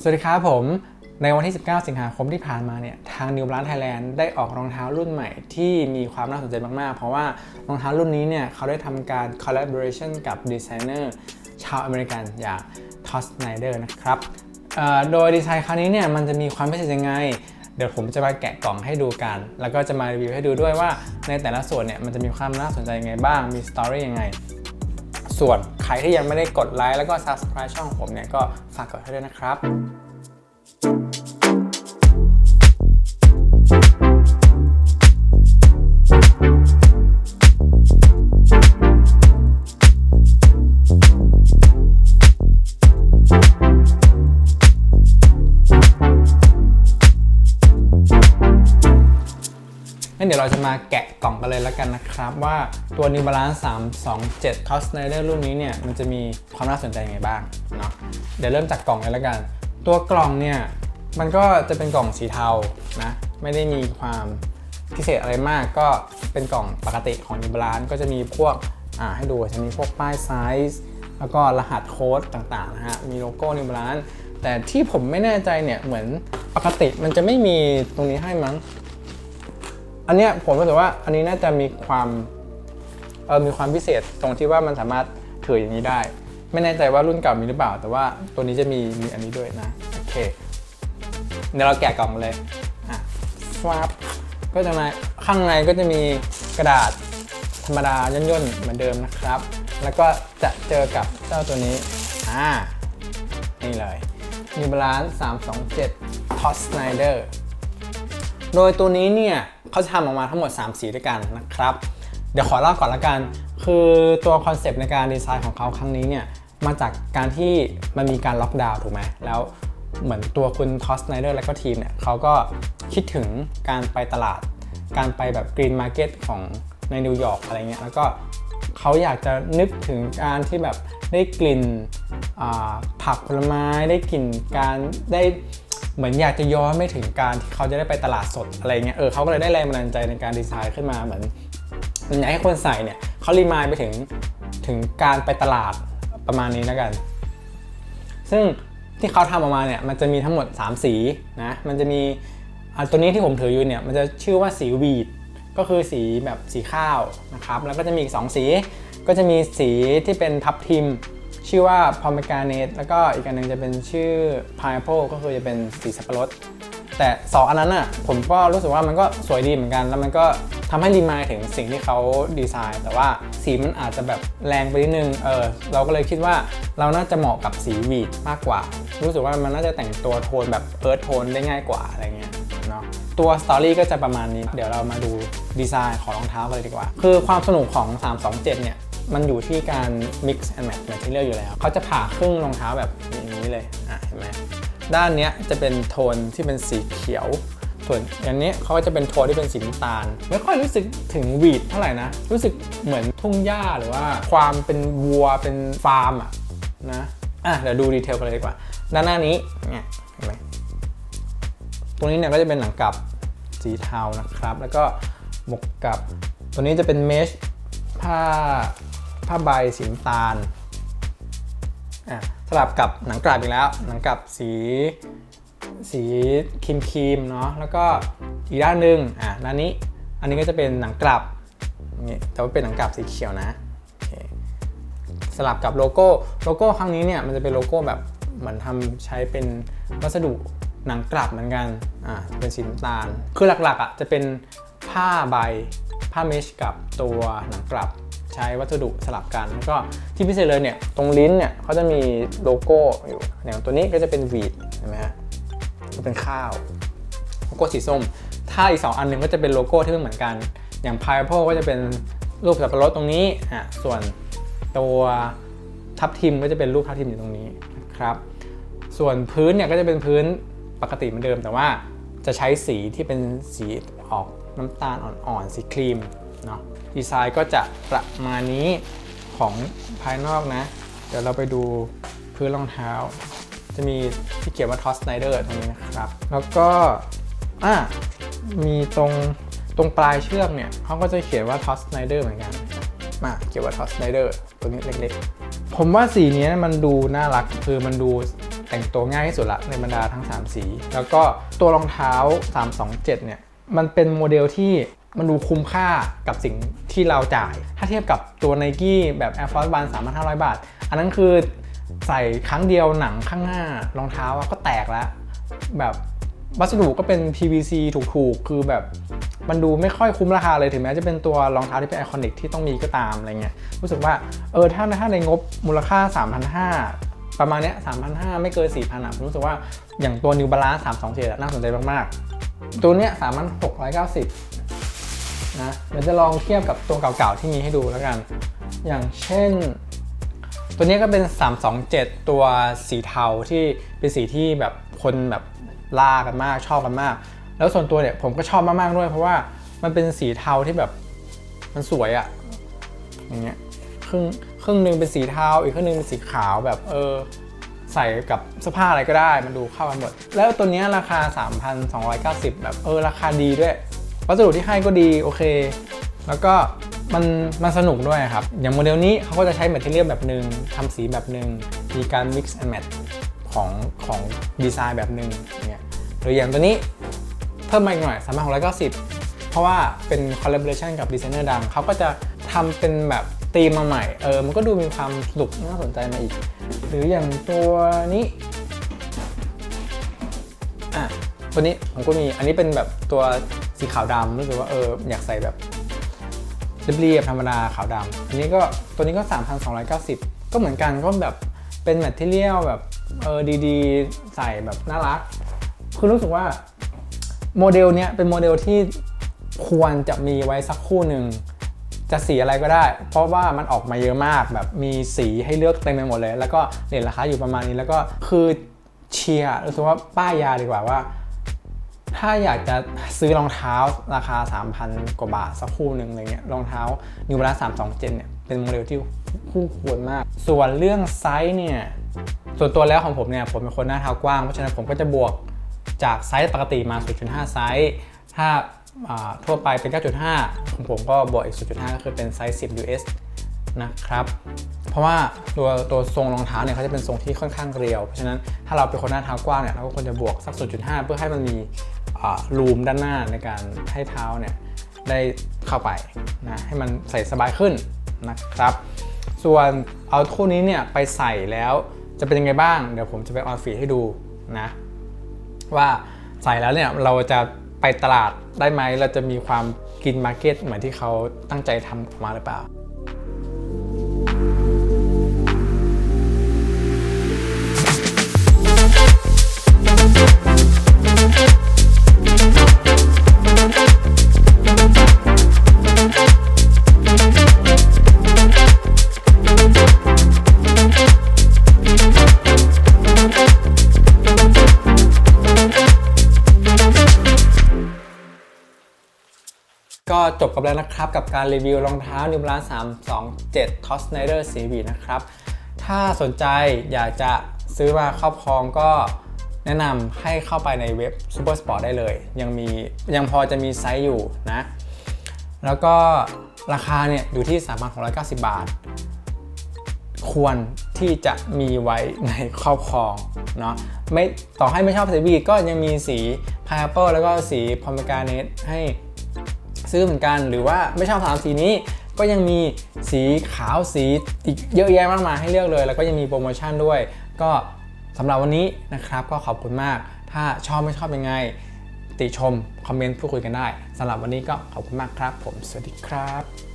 สวัสดีครับผม ในวันที่ 19 สิงหาคมที่ผ่านมาเนี่ยทาง New Balance Thailand ได้ออกรองเท้ารุ่นใหม่ที่มีความน่าสนใจมาก ๆ เพราะว่ารองเท้ารุ่นนี้เนี่ยเขาได้ทำการ collaboration กับดีไซเนอร์ชาวอเมริกันอย่าง Todd Snyder นะครับโดยดีไซน์ครั้งนี้เนี่ยมันจะมีความพิเศษยังไง เดี๋ยวผมจะมาแกะกล่องให้ดูกัน แล้วก็จะมารีวิวให้ดูด้วยว่าในแต่ละส่วนเนี่ยมันจะมีความน่าสนใจยังไงบ้างมีสตอรี่ยังไง ส่วนใครที่ยังไม่ได้กดไลค์แล้วก็ subscribe ช่องผมเนี่ยก็ฝากกดให้ด้วยนะครับ จะมาแกะกล่องกันเลยแล้วกันนะครับ ว่าตัว New Balance 327 Todd Snyder รุ่นนี้เนี่ย มันจะมีความน่าสนใจยังไงบ้างเนาะเดี๋ยวเริ่มจากกล่องเลยแล้วกัน ตัวกล่องเนี่ย มันก็จะเป็นกล่องสีเทานะไม่ได้มีความพิเศษอะไรมากก็เป็นกล่องปกติของ New Balance ก็จะมีพวกอ่าให้ดูจะมีพวกป้ายไซส์แล้วก็รหัสโค้ดต่างๆนะฮะมีโลโก้ New Balance แต่ที่ผมไม่แน่ใจเนี่ยเหมือนปกติมันจะไม่มีตรงนี้ให้มั้ง อันเนี้ยผมรู้สึกว่าอันนี้น่าจะมีความเออมีความพิเศษตรงที่ว่ามันสามารถถืออย่างนี้ได้ ไม่แน่ใจว่ารุ่นเก่ามีหรือเปล่า แต่ว่าตัวนี้จะมีมีอันนี้ด้วยนะโอเคเดี๋ยวเราแกะกล่องเลยอะฟับก็จะมาข้างในก็จะมีกระดาษธรรมดาย่นๆเหมือนเดิมนะครับ แล้วก็จะเจอกับเจ้าตัวนี้อ่านี่เลย New Balance 327 Todd Snyder โดยตัวนี้เนี่ย เขาจะทำออกมาทั้งหมด 3 สีด้วยกันนะครับ เดี๋ยวขอเล่าก่อนละกัน คือตัวคอนเซปต์ในการดีไซน์ของเขาครั้งนี้เนี่ยมาจากการที่มันมีการล็อกดาวน์ถูกไหมแล้วเหมือนตัวคุณทอสไนเดอร์และก็ทีมเนี่ยเขาก็คิดถึงการไปตลาด การไปแบบกรีนมาร์เก็ตของในนิวยอร์กอะไรเงี้ยแล้วก็เขาอยากจะนึกถึงการที่แบบได้กลิ่นผักผลไม้ได้กลิ่นการได้ เหมือนอยากจะย้อนไม่ถึงการที่เขาจะได้ไปตลาดสดอะไรเงี้ยเออเขาก็เลยได้แรงบันดาลใจในการดีไซน์ขึ้นมาเหมือนอยากให้คนใส่เนี่ยเขารีมายไปถึงถึงการไปตลาดประมาณนี้แล้วกัน ซึ่งที่เขาทำออกมาเนี่ยมันจะมีทั้งหมด 3 สีนะมันจะมีอะตัวนี้ที่ผมถืออยู่เนี่ยมันจะชื่อว่าสีวีดก็คือสีแบบสีข้าวนะครับแล้วก็จะมีอีก 2 สี ก็จะมีสีที่เป็นทับทิม ชื่อว่า pomegranate แล้วก็อีกอันหนึงจะเป็นชื่อ pineapple ก็คือจะเป็นสีสับปะรด แต่สองอันนั้นอะผมก็รู้สึกว่ามันก็สวยดีเหมือนกัน แล้วมันก็ทำให้รีมายถึงสิ่งที่เขาดีไซน์ แต่ว่าสีมันอาจจะแบบแรงไปนิดนึงเออเราก็เลยคิดว่าเราน่าจะเหมาะกับสีวีดมากกว่า รู้สึกว่ามันน่าจะแต่งตัวโทนแบบเอิร์ธโทนได้ง่ายกว่าอะไรเงี้ยเนาะตัวสตอรี่ก็จะประมาณนี้ เดี๋ยวเรามาดูดีไซน์ของรองเท้ากันเลยดีกว่า คือความสนุกของ 327 เนี่ย มันอยู่ที่การ mix and match material อยู่แล้ว เขาจะผ่าครึ่งรองเท้าแบบอย่างนี้เลยอะเห็นไหมด้านนี้จะเป็นโทนที่เป็นสีเขียว ส่วนอย่างนี้เขาก็จะเป็นโทนที่เป็นสีน้ำตาล ไม่ค่อยรู้สึกถึงวีดเท่าไหร่นะ รู้สึกเหมือนทุ่งหญ้าหรือว่าความเป็นวัวเป็นฟาร์มอะนะอะเดี๋ยวดูดีเทลกันเลยดีกว่า ด้านหน้านี้เนี่ยเห็นไหมตรงนี้เนี่ยก็จะเป็นหนังกลับสีเทานะครับ แล้วก็บวกกับ ตัวนี้จะเป็นเมชผ้า ผ้าใบสีน้ำตาลอะสลับกับหนังกลับอีกแล้ว หนังกลับสีสีครีมครีมๆเนาะแล้วก็อีกด้านหนึ่งอะด้านนี้อันนี้ก็จะเป็นหนังกลับนี่แต่ว่าเป็นหนังกลับสีเขียวนะสลับกับโลโก้โลโก้ครั้งนี้เนี่ยมันจะเป็นโลโก้แบบเหมือนทำใช้เป็นวัสดุหนังกลับเหมือนกันอ่าเป็นสีน้ำตาล คือหลักๆอะจะเป็นผ้าใบผ้าเมชกับตัวหนังกลับ ใช้วัสดุสลับกันแล้วก็ที่พิเศษเลยเนี่ยตรงลิ้นเนี่ยเขาจะมีโลโก้อยู่อย่างตัวนี้ก็จะเป็นวีดเห็นไหมฮะจะเป็นข้าวโลโก้สีส้ม ถ้าอีก 2 อันหนึ่งก็จะเป็นโลโก้ที่ไม่เหมือนกัน อย่าง Pineapple ก็จะเป็นรูปสับปะรดตรงนี้อะส่วนตัวทับทิมก็จะเป็นรูปทับทิมอยู่ตรงนี้นะครับส่วนพื้นเนี่ยก็จะเป็นพื้นปกติเหมือนเดิม แต่ว่าจะใช้สีที่เป็นสีออกน้ำตาลอ่อนๆสีครีม เนาะดีไซน์ก็จะประมาณนี้ของภายนอกนะ เดี๋ยวเราไปดูพื้นรองเท้า จะมีที่เขียนว่า Todd Snyder ตรงนี้นะครับ แล้วก็อะมีตรงตรงปลายเชือกเนี่ยเขาก็จะเขียนว่า Todd Snyder เหมือนกันมาเขียนว่า Todd Snyder ตัวนี้เล็กๆ ผมว่าสีนี้มันดูน่ารักคือมันดูแต่งตัวง่ายที่สุดละในบรรดาทั้ง 3 สี แล้วก็ตัวรองเท้า 327 เนี่ย มันเป็นโมเดลที่ มันดูคุ้มค่ากับสิ่งที่เราจ่าย ถ้าเทียบกับตัว n i กี้แบบ Air Force One 3,500 บาท อันนั้นคือใส่ครั้งเดียวหนังข้างหน้ารองเท้าก็แตกแล้ว แบบวัสดุก็เป็น PVC ถูกๆ คือแบบมันดูไม่ค่อยคุ้มราคาเลยถึงแม้จะเป็นตัวรองเท้าที่เป็นไอคอนิกที่ต้องมีก็ตามอะไรเงี้ยรู้สึกว่าเออถ้าถ้าในงบมูลค่า 3,500 ประมาณเนี้ย3,500 ไม่เกิน 4,000อะผมรู้สึกว่าอย่างตัว New Balance 327อะน่าสนใจมากๆ ตัวเนี้ย3,690 นะเดี๋ยวจะลองเทียบกับตัวเก่าๆที่มีให้ดูแล้วกัน อย่างเช่น ตัวนี้ก็เป็น 327 ตัวสีเทาที่เป็นสีที่แบบคนแบบล่ากันมากชอบกันมาก แล้วส่วนตัวเนี่ยผมก็ชอบมากๆด้วย เพราะว่ามันเป็นสีเทาที่แบบมันสวยอะอย่างเงี้ยครึ่งครึ่งหนึ่งเป็นสีเทาอีกครึ่งหนึ่งเป็นสีขาวแบบเออใส่กับเสื้อผ้าอะไรก็ได้มันดูเข้ากันหมด แล้วตัวนี้ราคา 3,290 แบบเออราคาดีด้วย วัสดุที่ให้ก็ดีโอเค แล้วก็มันมันสนุกด้วยครับ อย่างโมเดลนี้เขาก็จะใช้แมทเทียลแบบหนึ่งทำสีแบบหนึ่งมีการ mix and match ของของดีไซน์แบบหนึ่งเนี่ยหรืออย่างตัวนี้เพิ่มมาอีกหน่อย3 6 9 0เพราะว่าเป็น collaboration กับดีไซเนอร์ดังเขาก็จะทำเป็นแบบธีมมาใหม่เออมันก็ดูมีความสนุกน่าสนใจมาอีก หรืออย่างตัวนี้อะตัวนี้ผมก็มีอันนี้เป็นแบบตัว สีขาวดำรู้สึกว่าเอออยากใส่แบบเรียบๆธรรมดาขาวดำอันนี้ก็ตัวนี้ก็ 3,290 ก็เหมือนกันก็แบบเป็นแมทเทียลแบบเออดีๆ ใส่แบบน่ารัก คือรู้สึกว่าโมเดลเนี้ยเป็นโมเดลที่ควรจะมีไว้สักคู่หนึ่งจะสีอะไรก็ได้ เพราะว่ามันออกมาเยอะมากแบบมีสีให้เลือกเต็มไปหมดเลย แล้วก็เรทราคาอยู่ประมาณนี้แล้วก็คือเชียร์รู้สึกว่าป้ายยาดีกว่าว่า ถ้าอยากจะซื้อรองเท้าราคา 3,000 กว่าบาทสักคู่หนึ่งอะไรเงี้ยรองเท้า New Balance 327เนี่ยเป็นโมเดลที่คู่ควรมาก ส่วนเรื่องไซส์เนี่ยส่วนตัวแล้วของผมเนี่ยผมเป็นคนหน้าเท้ากว้าง เพราะฉะนั้นผมก็จะบวกจากไซส์ปกติมา 0.5 ไซส์ ถ้าอ่าทั่วไปเป็น 9.5 ของผมก็บวกอีก 0.5 ก็คือเป็นไซส์ 10 US นะครับ เพราะว่าตัวตัวทรงรองเท้าเนี่ยเขาจะเป็นทรงที่ค่อนข้างเรียว เพราะฉะนั้นถ้าเราเป็นคนหน้าเท้ากว้างเนี่ยเราก็ควรจะบวกสัก 0.5 เพื่อให้มันมีรูมด้านหน้าในการให้เท้าเนี่ยได้เข้าไปนะให้มันใส่สบายขึ้นนะครับ ส่วนเอาคู่นี้เนี่ยไปใส่แล้วจะเป็นยังไงบ้าง เดี๋ยวผมจะไปออนฟีดให้ดูนะว่าใส่แล้วเนี่ยเราจะไปตลาดได้ไหมเราจะมีความกินมาร์เก็ตเหมือนที่เขาตั้งใจทำออกมาหรือเปล่า ก็จบกับแล้วนะครับ กับการรีวิวรองเท้า New Balance 327 Toss Snyder CB นะครับ ถ้าสนใจอยากจะซื้อมาครอบครองก็แนะนำให้เข้าไปในเว็บ Super Sport ได้เลย ยังมียังพอจะมีไซส์อยู่นะ แล้วก็ราคาเนี่ยอยู่ที่ 3,690 บาท ควรที่จะมีไว้ในครอบครองเนาะไม่ต่อให้ไม่ชอบเซบีก็ยังมีสี Pineapple แล้วก็สีพอมกาเนตให้ ซื้อเหมือนกัน หรือว่าไม่ชอบสามสีนี้ก็ยังมีสีขาวสีอีกเยอะแยะมากมายให้เลือกเลย แล้วก็ยังมีโปรโมชั่นด้วย ก็สำหรับวันนี้นะครับก็ขอบคุณมาก ถ้าชอบไม่ชอบยังไง ติชม คอมเมนต์พูดคุยกันได้สำหรับวันนี้ก็ขอบคุณมากครับ ผมสวัสดีครับ